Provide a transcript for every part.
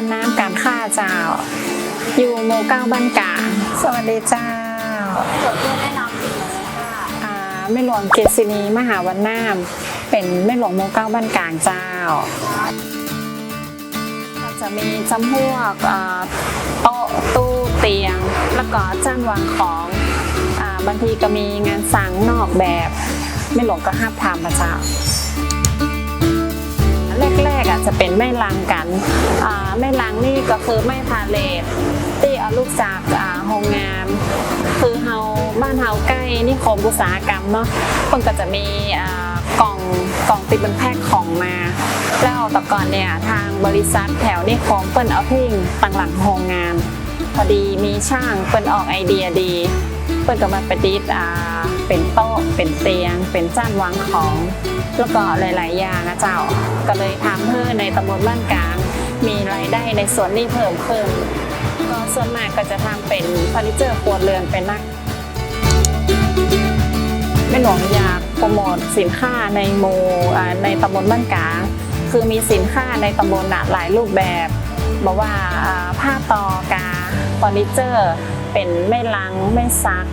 วันน้ำการค่าเจ้า อยู่โมเก้าบ้านกลางสวัสดีเจ้าจดด้วยแนะนำผิดเลยค่ะอ่าแม่หลวงเกษินีมหาวันน้ำเป็นแม่หลวงโมเก้าบ้านกลางเจ้า จะมีจำพวกอ่าโต๊ะตู้เตียง แล้วก็จานวางของอาบางทีก็มีงานสั่งนอกแบบ ไม่หลวงก็ห้ามทำมาเจ้าแรกๆอะจะ เป็นแม่ลังกันแม่ลังนี่ก็คือแม่พาเลทที่เอาลูกจากโรงงานคือเฮาบ้านเฮาใกล้นิคมอุตสาหกรรมเนาะเพิ่นก็จะมีกล่องกล่องติดเป็นแพ็คของมาแล้วแต่ก่อนเนี่ยทางบริษัทแถวนิคมเปิ้นเอาทิ้งตั้งหลังโรงงาน พอดีมีช่างเปิ้นออกไอเดียดีเปิ้นก็มาประดิษฐ์เป็นโต๊ะเป็นเตียง เป็นจ้านวางของ แล้วก็หลาย ๆ อย่างนะเจ้า ก็เลยทำให้ในตำบลบ้านกลางมีรายได้ในส่วนนี้เพิ่มขึ้น ก็ส่วนมากก็จะทำเป็นเฟอร์นิเจอร์ครัวเรือนเป็นนักแม่หลวงอยากโปรโมทสินค้าในโมในตำบลบ้านกลางคือมีสินค้าในตำบลหลายรูปแบบบอกว่าอ่าผ้าตอกาเฟอร์นิเจอร์ เป็นไม่ลังไม่ซัก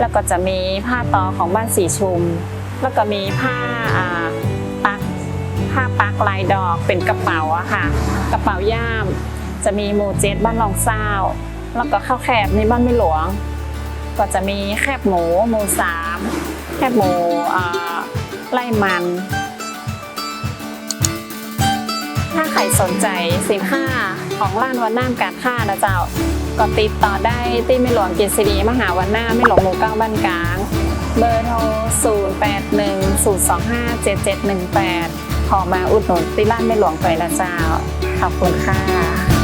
แล้วก็จะมีผ้าตอของบ้านสีชุม แล้วก็มีผ้าปักผ้าปักลายดอกเป็นกระเป๋าอะค่ะ กระเป๋าย่าม จะมีหมู่เจ็ดบ้านลองเศร้าแล้วก็ข้าวแคบในบ้านไม่หลวง ก็จะมีแคบหมูหมูสามแคบหมูไล่มัน ถ้าใครสนใจสินค้าของร้านวันน้ำการค่านะเจ้า ก็ติดต่อได้ที่ไม่หลวงเกียรติศรีมหาวันน้าไม่หลวงหมู่เก้าบ้านกลาง เบอร์โทร 0 8 1 0 2 5 7 7 1 8 ขอมาอุดหนุนที่ร้านไม่หลวงไปละเจ้า ขอบคุณค่ะ